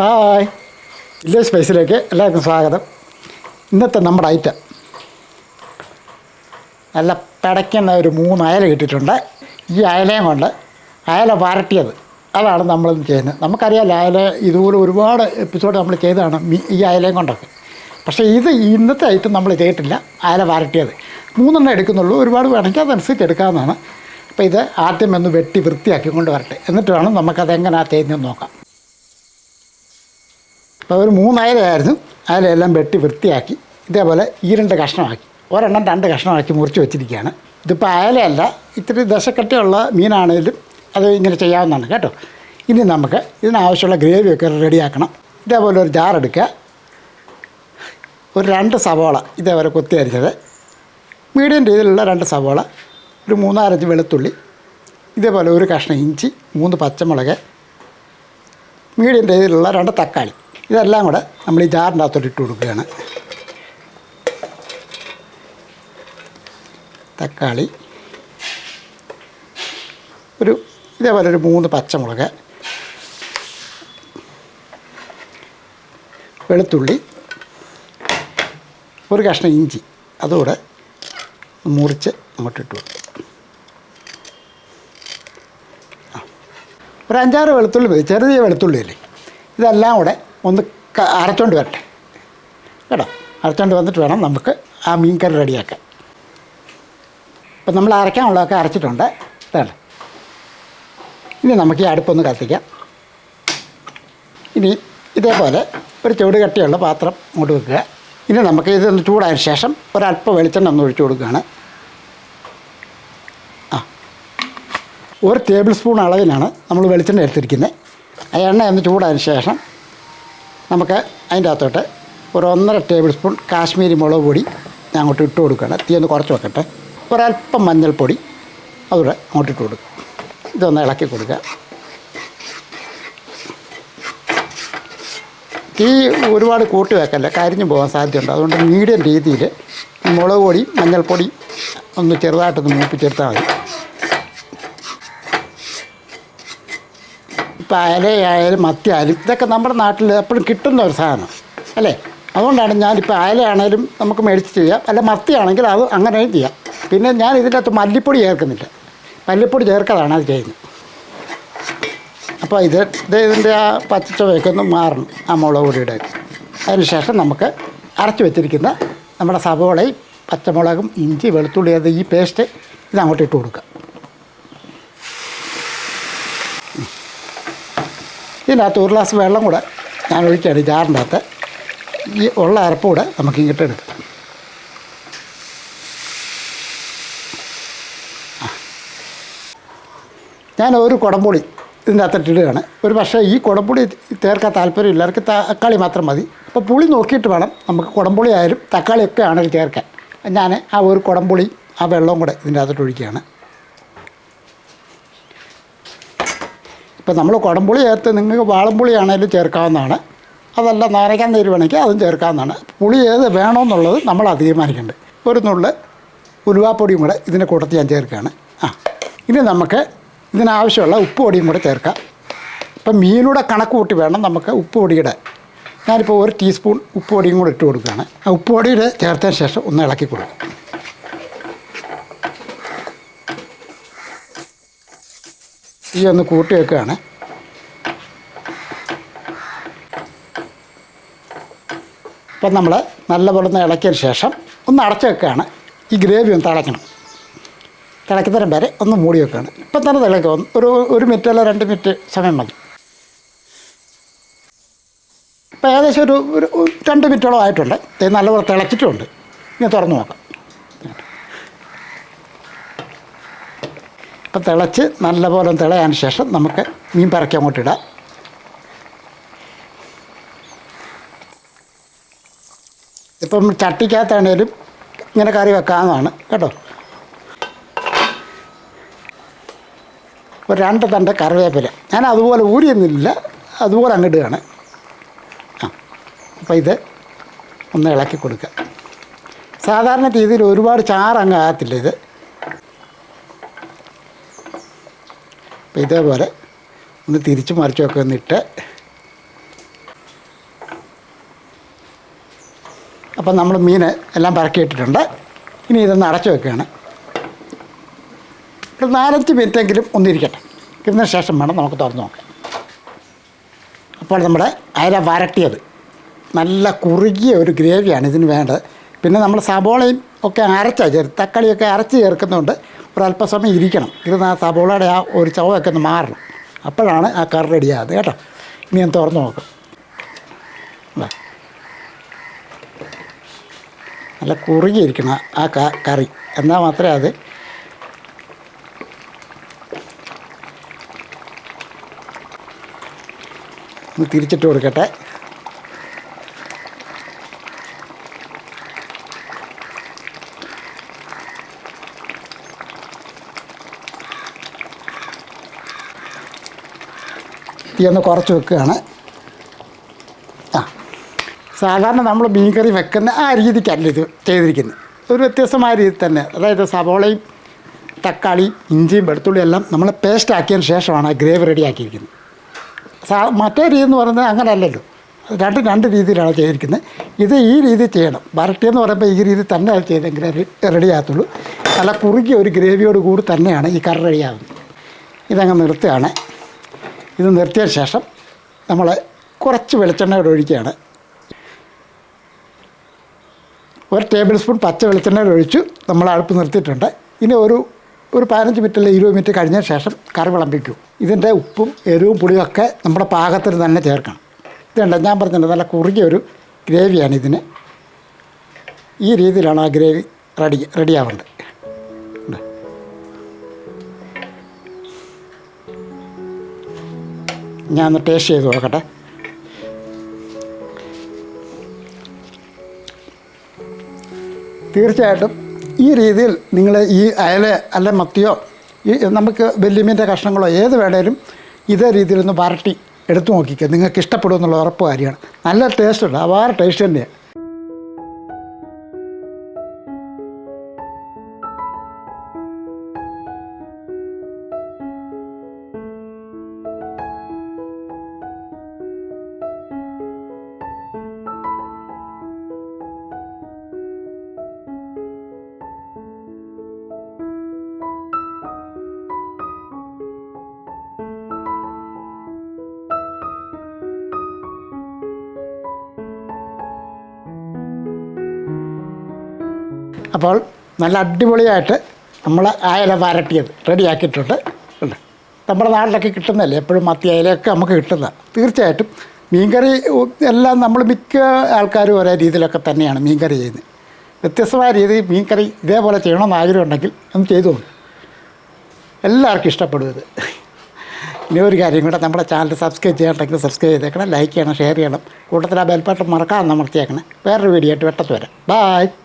Hi. Village സ്പേസിലേക്ക് എല്ലാവർക്കും സ്വാഗതം. ഇന്നത്തെ നമ്മുടെ ഐറ്റം നല്ല പിടയ്ക്കുന്ന ഒരു മൂന്ന് അയല കിട്ടിയിട്ടുണ്ട്. ഈ അയലയും കൊണ്ട് അയല വരട്ടിയത്. അതാണ് നമ്മൾ ചെയ്യുന്നത്. നമുക്കറിയാം അയല ഇതുപോലെ ഒരുപാട് എപ്പിസോഡ് നമ്മൾ ചെയ്തതാണ് ഈ അയലയും കൊണ്ടൊക്കെ. പക്ഷേ ഇത് ഇന്നത്തെ ഐറ്റം നമ്മൾ ചെയ്തിട്ടില്ല. അയല വരട്ടിയത്. മൂന്നെണ്ണം എടുക്കുന്നുള്ളൂ. ഒരുപാട് വേണമെങ്കിൽ അതനുസരിച്ച് എടുക്കാവുന്നതാണ്. അപ്പോൾ ഇത് ആദ്യം ഒന്ന് വെട്ടി വൃത്തിയാക്കി കൊണ്ട് വരട്ടെ. എന്നിട്ട് വേണം നമുക്കത് എങ്ങനെയാണ് തേഞ്ഞ് നോക്കാം. അപ്പോൾ ഒരു മൂന്നയലായിരുന്നു അയലെല്ലാം വെട്ടി വൃത്തിയാക്കി. ഇതേപോലെ ഈ രണ്ട് കഷ്ണമാക്കി. ഒരെണ്ണം രണ്ട് കഷ്ണമാക്കി മുറിച്ച് വെച്ചിരിക്കുകയാണ്. ഇതിപ്പോൾ അയലയല്ല. ഇത്തിരി ദശക്കട്ടിയുള്ള മീനാണേലും അത് ഇങ്ങനെ ചെയ്യാവുന്നതാണ് കേട്ടോ. ഇനി നമുക്ക് ഇതിനാവശ്യമുള്ള ഗ്രേവിയൊക്കെ റെഡിയാക്കണം. ഇതേപോലെ ഒരു ജാർ എടുക്കുക. ഒരു രണ്ട് സവോള ഇതേപോലെ കൊത്തി അരിഞ്ഞത്. മീഡിയം രീതിയിലുള്ള രണ്ട് സവോള ഒരു മൂന്നാലഞ്ച് വെളുത്തുള്ളി ഇതേപോലെ ഒരു കഷ്ണം ഇഞ്ചി മൂന്ന് പച്ചമുളക് മീഡിയം രീതിയിലുള്ള രണ്ട് തക്കാളി. ഇതെല്ലാം കൂടെ നമ്മൾ ഈ ജാറിന്റെ അകത്തോട്ട് ഇട്ട് കൊടുക്കുകയാണ്. തക്കാളി ഒരു ഇതേപോലെ ഒരു മൂന്ന് പച്ചമുളക് വെളുത്തുള്ളി ഒരു കഷ്ണം ഇഞ്ചി അതുകൂടെ മുറിച്ച് അങ്ങോട്ട് ഇട്ടു. ഒരു അഞ്ചാറ് വെളുത്തുള്ളി മതി. ചെറിയ വെളുത്തുള്ളി അല്ലേ? ഇതെല്ലാം കൂടെ ഒന്ന് അരച്ചോണ്ട് വരട്ടെ. കേട്ടോ? അരച്ചോണ്ട് വന്നിട്ട് വേണം നമുക്ക് ആ മീൻ കറി റെഡിയാക്കാൻ. ഇപ്പം നമ്മൾ അരയ്ക്കാനുള്ളതൊക്കെ അരച്ചിട്ടുണ്ട്. ഇതാണ് ഇനി നമുക്ക് ഈ അടുപ്പൊന്ന് കത്തിക്കാം. ഇനി ഇതേപോലെ ഒരു ചൂട് കട്ടിയുള്ള പാത്രം അങ്ങോട്ട് വെക്കുക. ഇനി നമുക്ക് ഇതൊന്ന് ചൂടായതിനു ശേഷം ഒരല്പം വെളിച്ചെണ്ണ ഒന്ന് ഒഴിച്ചു കൊടുക്കുകയാണ്. ആ. ഒരു ടേബിൾ സ്പൂൺ അളവിലാണ് നമ്മൾ വെളിച്ചെണ്ണ എടുത്തിരിക്കുന്നത്. ആ എണ്ണ ഒന്ന് ചൂടായതിനു ശേഷം നമുക്ക് അതിന്റെ അകത്തോട്ട് ഒരു ഒന്നര ടേബിൾ സ്പൂൺ കാശ്മീരി മുളക് പൊടി ഞാൻ അങ്ങോട്ട് ഇട്ട് കൊടുക്കുകയാണ്. തീ ഒന്ന് കുറച്ച് വെക്കട്ടെ. ഒരല്പം മഞ്ഞൾപ്പൊടി അതുകൂടെ അങ്ങോട്ട് ഇട്ട് കൊടുക്കുക ഇതൊന്ന് ഇളക്കി കൊടുക്കുക. തീ ഒരുപാട് കൂട്ടി വെക്കല്ല കരിഞ്ഞു പോകാൻ സാധ്യതയുണ്ട്. അതുകൊണ്ട് മീഡിയം രീതിയിൽ മുളക് പൊടി മഞ്ഞൾപ്പൊടി ഒന്ന് ചെറുതായിട്ടൊന്ന് മൂപ്പിച്ചെടുത്താൽ മതി. അയലയായാലും മത്തിയായാലും ഇതൊക്കെ നമ്മുടെ നാട്ടിൽ എപ്പോഴും കിട്ടുന്ന ഒരു സാധനം അല്ലേ? അതുകൊണ്ടാണ് ഞാനിപ്പോൾ അയലയാണേലും നമുക്ക് മേടിച്ച് ചെയ്യാം അല്ല മത്തിയാണെങ്കിൽ അത് അങ്ങനെയും ചെയ്യാം. പിന്നെ ഞാൻ ഇതിനകത്ത് മല്ലിപ്പൊടി ചേർക്കുന്നില്ല. മല്ലിപ്പൊടി ചേർക്കാതാണ് അത് ചെയ്യുന്നത്. അപ്പോൾ ഇത് ഇത് ഇതിന്റെ ആ പച്ചച്ചുവയൊക്കെ ഒന്ന് മാറണം ആ മുളക് പൊടിയുടെ. അതിന് ശേഷം നമുക്ക് അരച്ച് വെച്ചിരിക്കുന്ന നമ്മുടെ സവോളയും പച്ചമുളകും ഇഞ്ചി വെളുത്തുള്ളി അത് ഈ പേസ്റ്റ് ഇത് അങ്ങോട്ട് ഇട്ട് കൊടുക്കുക. ഇതിനകത്ത് ഒരു ഗ്ലാസ് വെള്ളം കൂടെ ഞാൻ ഒഴിക്കുകയാണ് ജാറിന്റെ അകത്ത് ഈ ഉള്ള അരപ്പ് കൂടെ നമുക്ക് ഇങ്ങോട്ട് എടുക്കാം. ഞാൻ ഒരു കുടംപുളി ഇതിന്റെ അകത്തിട്ട് ഇടുകയാണ്. ഒരു പക്ഷേ ഈ കുടംപുളി ചേർക്കാൻ താല്പര്യം ഇല്ലവർക്ക് തക്കാളി മാത്രം മതി. അപ്പോൾ പുളി നോക്കിയിട്ട് വേണം നമുക്ക് കുടംപുളി ആയാലും തക്കാളിയൊക്കെ ആണെങ്കിലും ചേർക്കാൻ. ഞാൻ ആ ഒരു കുടംപുളി ആ വെള്ളവും കൂടെ ഇതിന്റെ അകത്തോട്ട് ഒഴിക്കുകയാണ്. ഇപ്പം നമ്മൾ കുടംപുളി ചേർത്ത് നിങ്ങൾക്ക് വാളംപുളി ആണെങ്കിലും ചേർക്കാവുന്നതാണ്. അതല്ല നാരങ്ങ നീര് വേണമെങ്കിൽ അതും ചേർക്കാവുന്നതാണ്. പുളി ഏത് വേണമെന്നുള്ളത് നമ്മൾ അത് തീരുമാനിക്കേണ്ടത് ഒരു നുള്ള് ഉലുവാപ്പൊടിയും കൂടെ ഇതിന്റെ കൂട്ടത്തിൽ ഞാൻ ചേർക്കുകയാണ്. ആ ഇനി നമുക്ക് ഇതിനാവശ്യമുള്ള ഉപ്പ് പൊടിയും കൂടെ ചേർക്കാം. ഇപ്പം മീനൂടെ കണക്ക് കൂട്ടി വേണം നമുക്ക് ഉപ്പ് പൊടിയുടെ. ഞാനിപ്പോൾ ഒരു ടീസ്പൂൺ ഉപ്പ് പൊടിയും കൂടെ ഇട്ട് കൊടുക്കുകയാണ്. ആ ഉപ്പ് പൊടിയിൽ ചേർത്തതിന് ശേഷം ഒന്ന് ഇളക്കി കൊടുക്കും. ഈ ഒന്ന് കൂട്ടി വെക്കുകയാണ്. ഇപ്പം നമ്മൾ നല്ലപോലെ ഒന്ന് ഇളക്കിയതിന് ശേഷം ഒന്ന് അടച്ച് വെക്കുകയാണ്. ഈ ഗ്രേവി ഒന്ന് തിളയ്ക്കണം. തിളയ്ക്കുന്നതിന് വരെ ഒന്ന് മൂടി വെക്കുകയാണ്. ഇപ്പം തന്നെ തിളയ്ക്കുക. ഒരു ഒരു മിനിറ്റ് അല്ല രണ്ട് മിനിറ്റ് സമയം മതി. ഇപ്പം ഏകദേശം ഒരു ഒരു രണ്ട് മിനിറ്റോളം ആയിട്ടുണ്ട്. നല്ലപോലെ തിളച്ചിട്ടുമുണ്ട്. ഇനി തുറന്നു നോക്കാം. ഇപ്പം തിളച്ച് നല്ലപോലെ തിളയാൻ ശേഷം നമുക്ക് മീൻ പറക്കി അങ്ങോട്ട് ഇടാം. ഇപ്പം ചട്ടിക്കകത്താണേലും ഇങ്ങനെ കറി വെക്കാവുന്നതാണ് കേട്ടോ. ഒരു രണ്ട് തണ്ട് കറിവേപ്പില. ഞാൻ അതുപോലെ ഊരിയൊന്നുമില്ല അതുപോലെ അങ്ങിടുകയാണ് ആ അപ്പോൾ ഇത് ഒന്ന് ഇളക്കി കൊടുക്കുക. സാധാരണ രീതിയിൽ ഒരുപാട് ചാറങ്ങ് ആകത്തില്ല ഇത്. അപ്പോൾ ഇതേപോലെ ഒന്ന് തിരിച്ച് മറിച്ചൊക്കെ ഒന്നിട്ട് അപ്പം നമ്മൾ മീൻ എല്ലാം പറക്കിയിട്ടിട്ടുണ്ട്. ഇനി ഇതൊന്ന് അടച്ചു വെക്കുകയാണ്. ഒരു നാലഞ്ച് മിനിറ്റെങ്കിലും ഒന്നിരിക്കട്ടെ ഇരുന്ന ശേഷം വേണം നമുക്ക് തുറന്നു നോക്കാം. അപ്പോൾ നമ്മുടെ അയല വരട്ടിയത്. നല്ല കുറുകിയ ഒരു ഗ്രേവിയാണ് ഇതിന് വേണ്ടത്. പിന്നെ നമ്മൾ സബോളയും ഒക്കെ അരച്ചാൽ ചേർത്ത് തക്കാളിയൊക്കെ അരച്ച് ചേർക്കുന്നതുകൊണ്ട് ചേർക്കുന്നുണ്ട് ഒരല്പസമയം ഇരിക്കണം. ഇരുന്ന് ആ സബോളയുടെ ആ ഒരു ചവയൊക്കെ ഒന്ന് മാറണം. അപ്പോഴാണ് ആ കറി റെഡിയാകുന്നത് കേട്ടോ. ഇനി ഞാൻ തുറന്ന് നോക്കും. നല്ല കുറുകിയിരിക്കണം ആ കറി. എന്നാൽ മാത്രമേ അത് ഒന്ന് തിരിച്ചിട്ട് കൊടുക്കട്ടെ. തീ ഒന്ന് കുറച്ച് വെക്കുകയാണ്. ആ സാധാരണ നമ്മൾ മീൻ കറി വെക്കുന്ന ആ രീതിക്കല്ല ഇത് ചെയ്തിരിക്കുന്നത്. ഒരു വ്യത്യസ്തമായ രീതി തന്നെ അതായത് സവോളയും തക്കാളി ഇഞ്ചിയും വെളുത്തുള്ളിയും എല്ലാം നമ്മൾ പേസ്റ്റ് ആക്കിയതിന് ശേഷമാണ് ആ ഗ്രേവി റെഡിയാക്കിയിരിക്കുന്നത് സാ മറ്റേ രീതി എന്ന് പറയുന്നത് അങ്ങനെയല്ലല്ലോ രണ്ട് രണ്ട് രീതിയിലാണ് ചെയ്തിരിക്കുന്നത്. ഇത് ഈ രീതി ചെയ്യണം. വരട്ടി എന്ന് പറയുമ്പോൾ ഈ രീതി തന്നെ അത് ചെയ്തെങ്കിൽ റെഡിയാകത്തുള്ളൂ നല്ല കുറുകിയ ഒരു ഗ്രേവിയോട് കൂടി തന്നെയാണ് ഈ കറി റെഡിയാകുന്നത് ഇതങ്ങ് നിർത്തുകയാണ്. ഇത് നിർത്തിയ ശേഷം നമ്മൾ കുറച്ച് വെളിച്ചെണ്ണ ഇവിടെ ഒഴിക്കുകയാണ്. ഒരു ടേബിൾ സ്പൂൺ പച്ച വെളിച്ചെണ്ണ ഒഴിച്ചു നമ്മൾ അടുപ്പ് നിർത്തിയിട്ടുണ്ട്. ഇനി ഒരു ഒരു പതിനഞ്ച് മിനിറ്റ് അല്ലെങ്കിൽ ഇരുപത് മിനിറ്റ് കഴിഞ്ഞ ശേഷം കറി വിളമ്പിക്കും. ഇതിന്റെ ഉപ്പും എരിവും പുളിയും ഒക്കെ നമ്മുടെ പാകത്തിന് തന്നെ ചേർക്കണം. ഇതുണ്ട് ഞാൻ പറഞ്ഞിട്ടുണ്ട് നല്ല കുറുകിയ ഒരു ഗ്രേവിയാണ് ഇതിന്. ഈ രീതിയിലാണ് ആ ഗ്രേവി റെഡി റെഡിയാവേണ്ടത്. ഞാൻ ഒന്ന് ടേസ്റ്റ് ചെയ്ത് നോക്കട്ടെ. തീർച്ചയായിട്ടും ഈ രീതിയിൽ നിങ്ങൾ ഈ അയല അല്ല മത്തിയോ ഈ നമുക്ക് വെല്ലുമീന്റെ കഷ്ണങ്ങളോ ഏത് വേണേലും ഇതേ രീതിയിലൊന്ന് വരട്ടി എടുത്തു നോക്കിക്കുക നിങ്ങൾക്ക് ഇഷ്ടപ്പെടും എന്നുള്ള ഉറപ്പ് കാര്യമാണ്. നല്ല ടേസ്റ്റ് ഉണ്ട്. അപാര ടേസ്റ്റ് തന്നെയാണ് അപ്പോൾ നല്ല അടിപൊളിയായിട്ട് നമ്മൾ അയല വരട്ടിയത് റെഡിയാക്കിയിട്ടുണ്ട്. ഉണ്ട് നമ്മുടെ നാട്ടിലൊക്കെ കിട്ടുന്നതല്ലേ? എപ്പോഴും മത്തി അയലയൊക്കെ നമുക്ക് കിട്ടുന്ന തീർച്ചയായിട്ടും മീൻകറി എല്ലാം നമ്മൾ മിക്ക ആൾക്കാരും ഒരേ രീതിയിലൊക്കെ തന്നെയാണ് മീൻകറി ചെയ്യുന്നത്. വ്യത്യസ്തമായ രീതിയിൽ മീൻകറി ഇതേപോലെ ചെയ്യണമെന്ന് ആഗ്രഹം ഉണ്ടെങ്കിൽ ഒന്ന് ചെയ്തു എല്ലാവർക്കും ഇഷ്ടപ്പെടും ഇത് ഇനി ഒരു കാര്യം കൂടെ നമ്മുടെ ചാനൽ സബ്സ്ക്രൈബ് ചെയ്യാണ്ടെങ്കിൽ സബ്സ്ക്രൈബ് ചെയ്തേക്കണം ലൈക്ക് ചെയ്യണം ഷെയർ ചെയ്യണം. കൂട്ടത്തിൽ ആ ബെൽബട്ടൺ മറക്കാതെ അമർത്തിയേക്കണം വേറൊരു വീഡിയോ ആയിട്ട് വെട്ടത്ത് വരാം. ബായ്